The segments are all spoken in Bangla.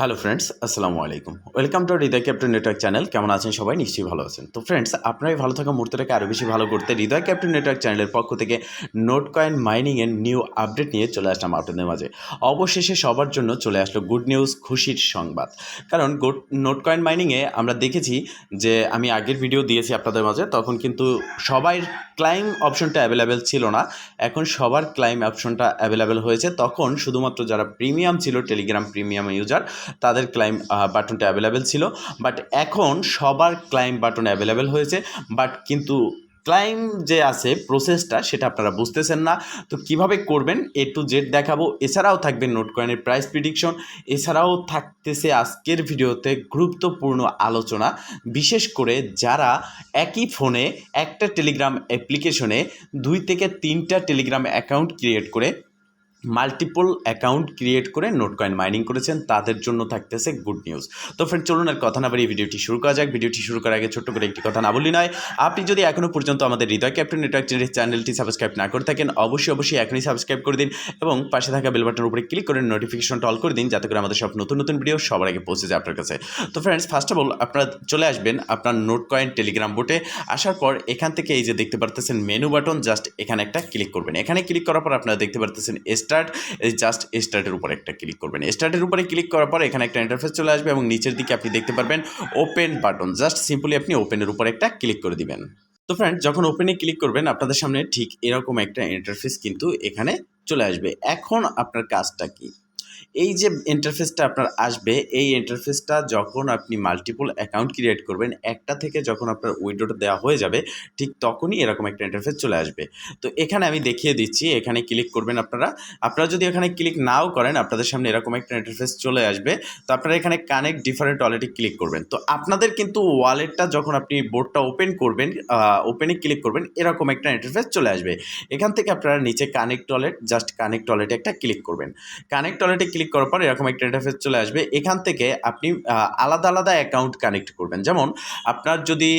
হ্যালো ফ্রেন্ডস আসসালামু আলাইকুম welcome to Hridoy captain network channel কেমন আছেন সবাই? নিশ্চয়ই ভালো আছেন। তো ফ্রেন্ডস আপনারাই ভালো থাকা মুহূর্তটাকে আরও বেশি ভালো করতে হৃদয় ক্যাপ্টেন নেটওয়ার্ক চ্যানেলের পক্ষ থেকে নোট কয়েন মাইনিংয়ের নিউ আপডেট নিয়ে চলে আসলাম আপনাদের মাঝে। অবশেষে সবার জন্য চলে আসলো গুড নিউজ খুশির সংবাদ। কারণ গুড নোট কয়েন মাইনিংয়ে আমরা দেখেছি যে আমি আগের ভিডিও দিয়েছি আপনাদের মাঝে, তখন কিন্তু সবাই ক্লাইম অপশনটা অ্যাভেলেবেল ছিল না। এখন সবার ক্লাইম অপশনটা অ্যাভেলেবেল হয়েছে। তখন শুধুমাত্র যারা প্রিমিয়াম ছিল টেলিগ্রাম প্রিমিয়াম ইউজার তাদের ক্লাইম বাটনটা অ্যাভেলেবেল ছিল। বাট এখন সবার ক্লাইম বাটন অ্যাভেলেবেল হয়েছে। বাট কিন্তু ক্লাইম যে আছে প্রসেসটা সেটা আপনারা বুঝতেছেন না। তো কীভাবে করবেন এ টু জেড দেখাবো। এছাড়াও থাকবে নোট কয়েনের প্রাইস প্রিডিকশন এছাড়াও থাকতেছে আজকের ভিডিওতে গুরুত্বপূর্ণ আলোচনা। বিশেষ করে যারা একই ফোনে একটা টেলিগ্রাম অ্যাপ্লিকেশনে দুই থেকে তিনটা টেলিগ্রাম অ্যাকাউন্ট ক্রিয়েট করে মাল্টিপল অ্যাকাউন্ট ক্রিয়েট করে নোট কয়েন মাইনিং করেছেন, তাদের জন্য থাকতেছে গুড নিউজ তো ফ্রেন্ড চলুন আর কথা না বাড়ি ভিডিওটি শুরু করা যাক। ভিডিওটি শুরু করার আগে ছোট্ট করে একটি কথা না বলি নয়, আপনি যদি এখনও পর্যন্ত আমাদের হৃদয় ক্যাপ্টেন নেটওয়ার্ক চ্যানেলটি সাবস্ক্রাইব না করে থাকেন, অবশ্যই অবশ্যই এখনই সাবস্ক্রাইব করে দিন এবং পাশে থাকা বেল বাটনের উপরে ক্লিক করে নোটিফিকেশনটা অল করে দিন, যাতে করে আমাদের সব নতুন নতুন ভিডিও সবার আগে পৌঁছে যায় আপনার কাছে। তো ফ্রেন্ডস ফার্স্ট অফ অল আপনারা চলে আসবেন আপনার নোট কয়েন টেলিগ্রাম বোটে আসার পর এখান থেকে এই যে দেখতে পারতেছেন মেনু বাটন জাস্ট এখানে একটা ক্লিক করবেন। এখানে ক্লিক করার পর আপনারা দেখতে পারতেছেন স্টার্ট এই জাস্ট স্টার্টের উপর একটা ক্লিক করবেন। স্টার্টের উপরে ক্লিক করার পর এখানে একটা ইন্টারফেস চলে আসবে এবং নিচের দিকে আপনি দেখতে পারবেন ওপেন বাটন জাস্ট সিম্পলি আপনি ওপেনের উপর একটা ক্লিক করে দিবেন। তো ফ্রেন্ড যখন ওপেনে ক্লিক করবেন, আপনাদের সামনে ঠিক এরকম একটা ইন্টারফেস কিন্তু এখানে চলে আসবে। এখন আপনার কাজটা কি? এই যে ইন্টারফেসটা আপনার আসবে, এই ইন্টারফেসটা যখন আপনি মাল্টিপল অ্যাকাউন্ট ক্রিয়েট করবেন, একটা থেকে যখন আপনার উইডোটা দেওয়া হয়ে যাবে, ঠিক তখনই এরকম একটা ইন্টারফেস চলে আসবে। তো এখানে আমি দেখিয়ে দিচ্ছি, এখানে ক্লিক করবেন আপনারা। আপনারা যদি এখানে ক্লিক নাও করেন, আপনাদের সামনে এরকম একটা ইন্টারফেস চলে আসবে। তো আপনারা এখানে কানেক্ট ডিফারেন্ট ওয়ালেটে ক্লিক করবেন। তো আপনাদের কিন্তু ওয়ালেটটা যখন আপনি বোর্ডটা ওপেন করবেন ওপেনে ক্লিক করবেন, এরকম একটা ইন্টারফেস চলে আসবে। এখান থেকে আপনারা নিচে কানেক্ট ওয়ালেট জাস্ট কানেক্ট ওয়ালেটে একটা ক্লিক করবেন। কানেক্ট ওয়ালেটে ক্লিক করার পর এরকম একটা ইন্টারফেস চলে আসবে। এখান থেকে আপনি আলাদা আলাদা অ্যাকাউন্ট কানেক্ট করবেন। যেমন আপনার যদি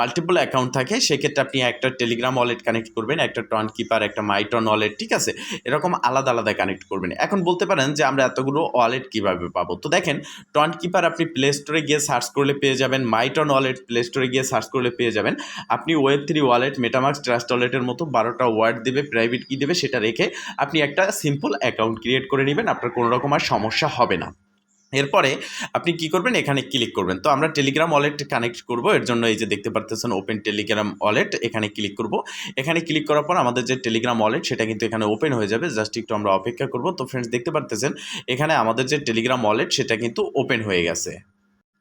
মাল্টিপল অ্যাকাউন্ট থাকে, সেক্ষেত্রে আপনি একটা টেলিগ্রাম ওয়ালেট কানেক্ট করবেন, একটা টন কিপার একটা মাইটন ওয়ালেট ঠিক আছে? এরকম আলাদা আলাদা কানেক্ট করবেন। এখন বলতে পারেন যে আমরা এতগুলো ওয়ালেট কীভাবে পাবো? তো দেখেন টন কিপার আপনি প্লে স্টোরে গিয়ে সার্চ করলে পেয়ে যাবেন মাইটন ওয়ালেট প্লে স্টোরে গিয়ে সার্চ করলে পেয়ে যাবেন। আপনি web three wallet MetaMask Trust ওয়ালেটের মতো বারোটা ওয়ার্ড দেবে প্রাইভেট কি দেবে সেটা রেখে আপনি একটা সিম্পল অ্যাকাউন্ট ক্রিয়েট করে নেবেন। আপনার কোনো রকম আর সমস্যা হবে না। এরপরে আপনি কি করবেন? এখানে ক্লিক করবেন। তো আমরা টেলিগ্রাম ওয়ালেট কানেক্ট করব। এর জন্য এই যে দেখতে পারতেছেন ওপেন টেলিগ্রাম ওয়ালেট এখানে ক্লিক করব। এখানে ক্লিক করার পর আমাদের যে টেলিগ্রাম ওয়ালেট সেটা কিন্তু এখানে ওপেন হয়ে যাবে। জাস্ট একটু আমরা অপেক্ষা করব। তো ফ্রেন্ডস দেখতে পারতেছেন, এখানে আমাদের যে টেলিগ্রাম ওয়ালেট সেটা কিন্তু ওপেন হয়ে গেছে।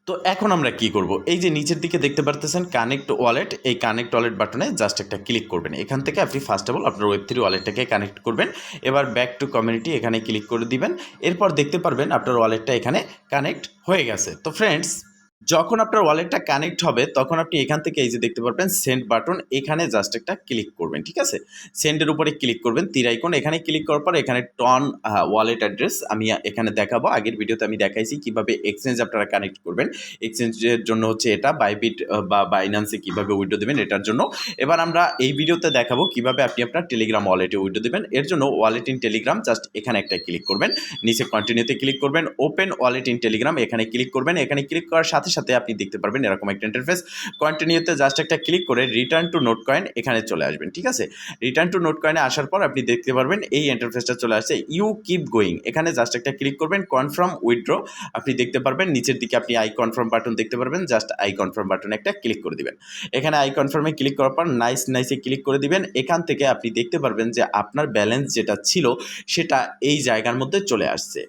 তো এখন আমরা কি করব? এই যে নিচের দিকে দেখতে পারতেছেন কানেক্ট ওয়ালেট এই কানেক্ট ওয়ালেট বাটনে জাস্ট একটা ক্লিক করবেন। এখান থেকে আপনি ফার্স্ট অফ অল আপনার ওয়েব থ্রি ওয়ালেটটাকে কানেক্ট করবেন। এবার ব্যাক টু কমিউনিটি এখানে ক্লিক করে দিবেন। এরপর দেখতে পারবেন আপনার ওয়ালেটটা এখানে কানেক্ট হয়ে গেছে। তো ফ্রেন্ডস যখন আপনার ওয়ালেটটা কানেক্ট হবে, তখন আপনি এখান থেকে এই যে দেখতে পারবেন সেন্ড বাটন এখানে জাস্ট একটা ক্লিক করবেন, ঠিক আছে? সেন্ডের উপরে ক্লিক করবেন, তীর আইকন এখানে ক্লিক করার পর এখানে টন ওয়ালেট অ্যাড্রেস আমি এখানে দেখাবো। আগের ভিডিওতে আমি দেখাইছি কীভাবে এক্সচেঞ্জ আপনারা কানেক্ট করবেন। এক্সচেঞ্জের জন্য হচ্ছে এটা বাইবিট বা বাইন্যান্সে কীভাবে উইডো দেবেন এটার জন্য। এবার আমরা এই ভিডিওতে দেখাবো কীভাবে আপনি আপনার টেলিগ্রাম ওয়ালেটে উইডো দেবেন। এর জন্য ওয়ালেট ইন টেলিগ্রাম জাস্ট এখানে একটা ক্লিক করবেন। নিচে কন্টিনিউতে ক্লিক করবেন। ওপেন ওয়ালেট ইন টেলিগ্রাম এখানে ক্লিক করবেন। এখানে ক্লিক করার সাথে সাথে সাথে আপনি দেখতে পারবেন এরকম একটা ইন্টারফেস কন্টিনিউতে জাস্ট একটা ক্লিক করে রিটার্ন টু নোট কয়েন এখানে চলে আসবেন, ঠিক আছে? রিটার্ন টু নোট কয়েনে আসার পর আপনি দেখতে পারবেন এই ইন্টারফেসটা চলে আসছে ইউ কিপ গোয়িং এখানে জাস্ট একটা ক্লিক করবেন কনফার্ম উইথড্র আপনি দেখতে পারবেন, নিচের দিকে আপনি আই কনফার্ম বাটন দেখতে পারবেন জাস্ট আই কনফার্ম বাটনে একটা ক্লিক করে দিবেন। এখানে আই কনফার্মে ক্লিক করার পর নাইস নাইসে ক্লিক করে দিবেন। এখান থেকে আপনি দেখতে পারবেন যে আপনার ব্যালেন্স যেটা ছিল, সেটা এই জায়গার মধ্যে চলে আসছে।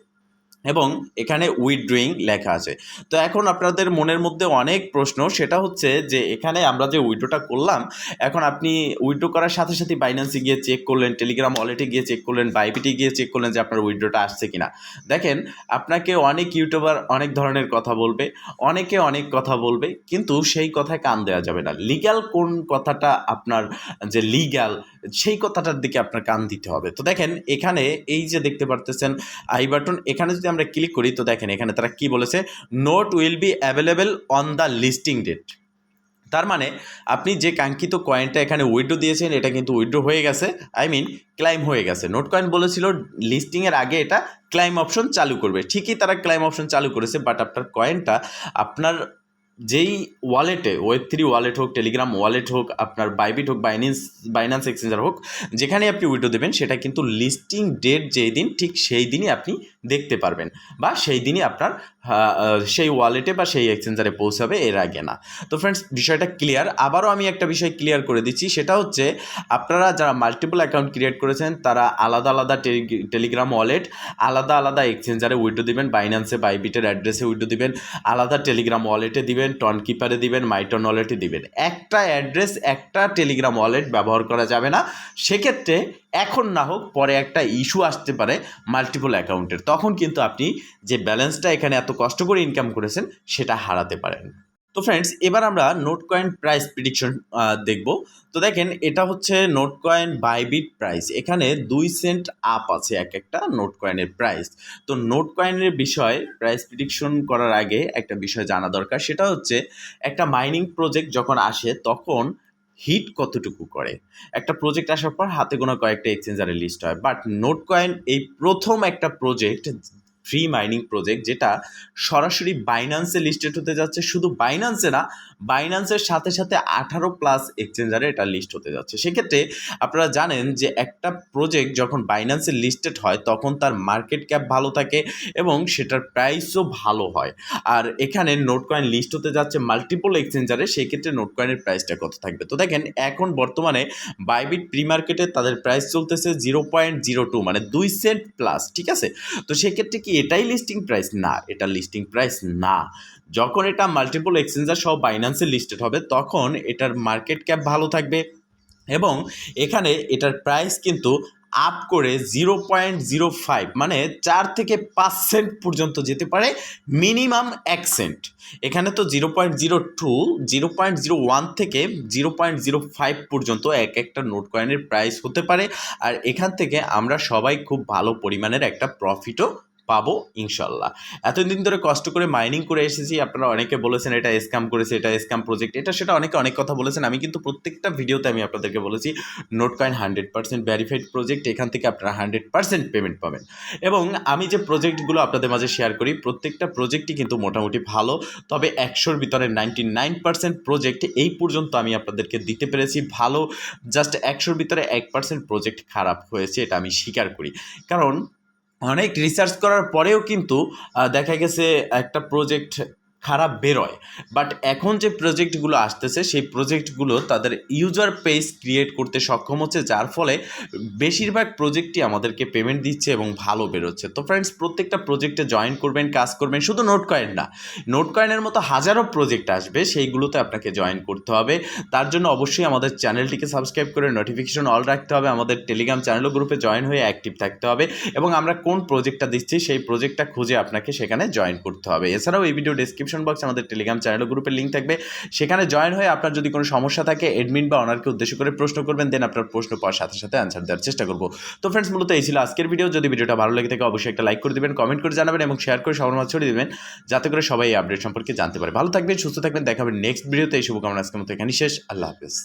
এবং এখানে উইথড্রয়িং লেখা আছে। তো এখন আপনাদের মনের মধ্যে অনেক প্রশ্ন, সেটা হচ্ছে যে এখানে আমরা যে উইড্রোটা করলাম, এখন আপনি উইড্রো করার সাথে সাথে বাইন্যান্সে গিয়ে চেক করলেন টেলিগ্রাম ওয়ালেটে গিয়ে চেক করলেন বাইবিটে গিয়ে চেক করলেন যে আপনার উইড্রোটা আসছে কিনা। দেখেন, আপনাকে অনেক ইউটিউবার অনেক ধরনের কথা বলবে, অনেকে অনেক কথা বলবে, কিন্তু সেই কথায় কান দেওয়া যাবে না। লিগ্যাল কোন কথাটা আপনার যে লিগ্যাল সেই কথাটার দিকে আপনার কান দিতে হবে। তো দেখেন, এখানে এই যে দেখতে পারতেছেন আই বাটন এখানে যদি আমরা ক্লিক করি, তো দেখেন এখানে তারা কি বলেছে Not will be available on the listing date তার মানে আপনি যে কাঙ্ক্ষিত কয়েনটা এখানে উইড্রো দিয়েছেন, এটা কিন্তু উইড্রো হয়ে গেছে আই মিন ক্লাইম হয়ে গেছে। নোট কয়েন বলেছিল লিস্টিংয়ের আগে এটা ক্লাইম অপশন চালু করবে। ঠিকই তারা ক্লাইম অপশন চালু করেছে বাট আপনার কয়েনটা আপনার যেই ওয়ালেটে ওয়েব থ্রি ওয়ালেট হোক টেলিগ্রাম ওয়ালেট হোক, আপনার বাইবিট হোক বাইন্যান্স বাইন্যান্স এক্সচেঞ্জার হোক যেখানে আপনি উইডো দেবেন, সেটা কিন্তু লিস্টিং ডেট যেই দিন, ঠিক সেই দিনই আপনি দেখতে পারবেন বা সেই দিনই আপনার সেই ওয়ালেটে বা সেই এক্সচেঞ্জারে পৌঁছাবে এর আগে না। তো ফ্রেন্ডস বিষয়টা ক্লিয়ার আবারও আমি একটা বিষয় ক্লিয়ার করে দিচ্ছি, সেটা হচ্ছে আপনারা যারা মাল্টিপল অ্যাকাউন্ট ক্রিয়েট করেছেন, তারা আলাদা আলাদা টেলিগ্রাম ওয়ালেট আলাদা আলাদা এক্সচেঞ্জারে উইডো দিবেন বাইন্যান্সে বাইবিটের অ্যাড্রেসে উইডো দিবেন, আলাদা টেলিগ্রাম ওয়ালেটে দিবেন টন কিপারে দিবেন মাইটন ওয়ালেটে দিবেন। একটা অ্যাড্রেস একটা টেলিগ্রাম ওয়ালেট ব্যবহার করা যাবে না। সেক্ষেত্রে এখন না হোক পরে একটা ইস্যু আসতে পারে মাল্টিপল অ্যাকাউন্টের তখন কিন্তু আপনি যে ব্যালেন্সটা এখানে এত কষ্ট করে ইনকাম করেছেন, সেটা হারাতে পারেন। তো ফ্রেন্ডস এবার আমরা নোট কয়েন প্রাইস প্রিডিকশন দেখব। তো দেখেন, এটা হচ্ছে নোট কয়েন বাইবিট প্রাইস এখানে দুই সেন্ট আপ আছে এক একটা নোট কয়েনের প্রাইস তো নোট কয়েনের বিষয় প্রাইস প্রিডিকশন করার আগে একটা বিষয় জানা দরকার। সেটা হচ্ছে একটা মাইনিং প্রজেক্ট যখন আসে, তখন হিট কতটুকু করে? একটা প্রজেক্ট আসার পর হাতে গোনা কয়েকটা এক্সচেঞ্জারের লিস্ট হয় বাট নোট কয়েন এই প্রথম একটা প্রজেক্ট ফ্রি মাইনিং প্রজেক্ট যেটা সরাসরি বাইন্যান্সে লিস্টেড হতে যাচ্ছে। শুধু বাইন্যান্সে না বাইন্যান্সের সাথে সাথে আঠারো প্লাস এক্সচেঞ্জারে এটা লিস্ট হতে যাচ্ছে। সেক্ষেত্রে আপনারা জানেন যে একটা প্রজেক্ট যখন বাইন্যান্সে লিস্টেড হয়, তখন তার মার্কেট ক্যাপ ভালো থাকে এবং সেটার প্রাইসও ভালো হয়। আর এখানে নোট কয়েন লিস্ট হতে যাচ্ছে মাল্টিপল এক্সচেঞ্জারে সেক্ষেত্রে নোট কয়েনের প্রাইসটা কত থাকবে? তো দেখেন, এখন বর্তমানে বাইবিট প্রি মার্কেটে তাদের প্রাইস চলতেছে জিরো পয়েন্ট জিরো টু মানে দুই সেন্ট প্লাস ঠিক আছে? তো সেক্ষেত্রে কি এটাই লিস্টিং প্রাইস না, এটা লিস্টিং প্রাইস না। যখন এটা মাল্টিপল এক্সচেঞ্জার সহ বাইন্যান্সে লিস্টেড হবে, তখন এটার মার্কেট ক্যাপ ভালো থাকবে এবং এখানে এটার প্রাইস কিন্তু আপ করে জিরো পয়েন্ট জিরো ফাইভ মানে চার থেকে পাঁচ সেন্ট পর্যন্ত যেতে পারে মিনিমাম এক সেন্ট এখানে তো zero point zero two zero point zero one থেকে জিরো পয়েন্ট জিরো ফাইভ পর্যন্ত এক একটা নোট কয়েনের প্রাইস হতে পারে। আর এখান থেকে আমরা সবাই খুব ভালো পরিমাণের একটা প্রফিটও পাবো, ইনশাল্লাহ। এতদিন ধরে কষ্ট করে মাইনিং করে এসেছি, আপনারা অনেকে বলেছেন এটা স্ক্যাম করেছে, এটা স্ক্যাম প্রজেক্ট এটা সেটা অনেকে অনেক কথা বলেছেন। আমি কিন্তু প্রত্যেকটা ভিডিওতে আমি আপনাদেরকে বলেছি Notcoin hundred percent verified project এখান থেকে আপনারা হান্ড্রেড পার্সেন্ট পেমেন্ট পাবেন। এবং আমি যে প্রজেক্টগুলো আপনাদের মাঝে শেয়ার করি, প্রত্যেকটা প্রজেক্টই কিন্তু মোটামুটি ভালো, তবে একশোর ভিতরে নাইনটি নাইন পার্সেন্ট প্রজেক্ট এই পর্যন্ত আমি আপনাদেরকে দিতে পেরেছি, ভালো জাস্ট একশোর ভিতরে এক পার্সেন্ট প্রজেক্ট খারাপ হয়েছে, এটা আমি স্বীকার করি। কারণ অনেক রিসার্চ করার পরেও কিন্তু দেখা গেছে একটা প্রজেক্ট খারাপ বেরোয়। বাট এখন যে প্রজেক্টগুলো আসতেছে, সেই প্রজেক্টগুলো তাদের ইউজার পেজ ক্রিয়েট করতে সক্ষম হচ্ছে, যার ফলে বেশিরভাগ প্রজেক্টই আমাদেরকে পেমেন্ট দিচ্ছে এবং ভালো বেরোচ্ছে। তো ফ্রেন্ডস প্রত্যেকটা প্রজেক্টে জয়েন করবেন, কাজ করবেন, শুধু নোট কয়েন না। নোট কয়েনের মতো হাজারো প্রজেক্ট আসবে, সেইগুলোতে আপনাকে জয়েন করতে হবে। তার জন্য অবশ্যই আমাদের চ্যানেলটিকে সাবস্ক্রাইব করে নোটিফিকেশন অল রাখতে হবে। আমাদের টেলিগ্রাম চ্যানেল গ্রুপে জয়েন হয়ে অ্যাক্টিভ থাকতে হবে এবং আমরা কোন প্রজেক্টটা দিচ্ছি, সেই প্রজেক্টটা খুঁজে আপনাকে সেখানে জয়েন করতে হবে। এছাড়াও এই ভিডিও ডিসক্রিপশন বক্সে আমাদের টেলিগ্রাম চ্যানেল গ্রুপের লিঙ্ক থাকবে। সেখানে জয়েন হয়ে আপনার যদি কোনো সমস্যা থাকে এডমিন বা ওনারকে উদ্দেশ্য করে প্রশ্ন করবেন দেন আপনার প্রশ্ন পাওয়ার সাথে সাথে অ্যান্সার দেওয়ার চেষ্টা করব। তো ফ্রেন্ডস মূলত এই ছিল আজকের ভিডিও যদি ভিডিওটা ভালো লাগে থাকে, অবশ্যই একটা লাইক করে দেবেন কমেন্ট করে জানাবেন এবং শেয়ার করে সবার মাঝে ছড়িয়ে দেবেন, যাতে করে সবাই এই আপডেট সম্পর্কে জানতে পারে। ভালো থাকবেন, সুস্থ থাকবেন দেখাবেন নেক্সট ভিডিওতে এই শুভকামনা আজকের মতো এখানে শেষ। আল্লাহ হাফেজ।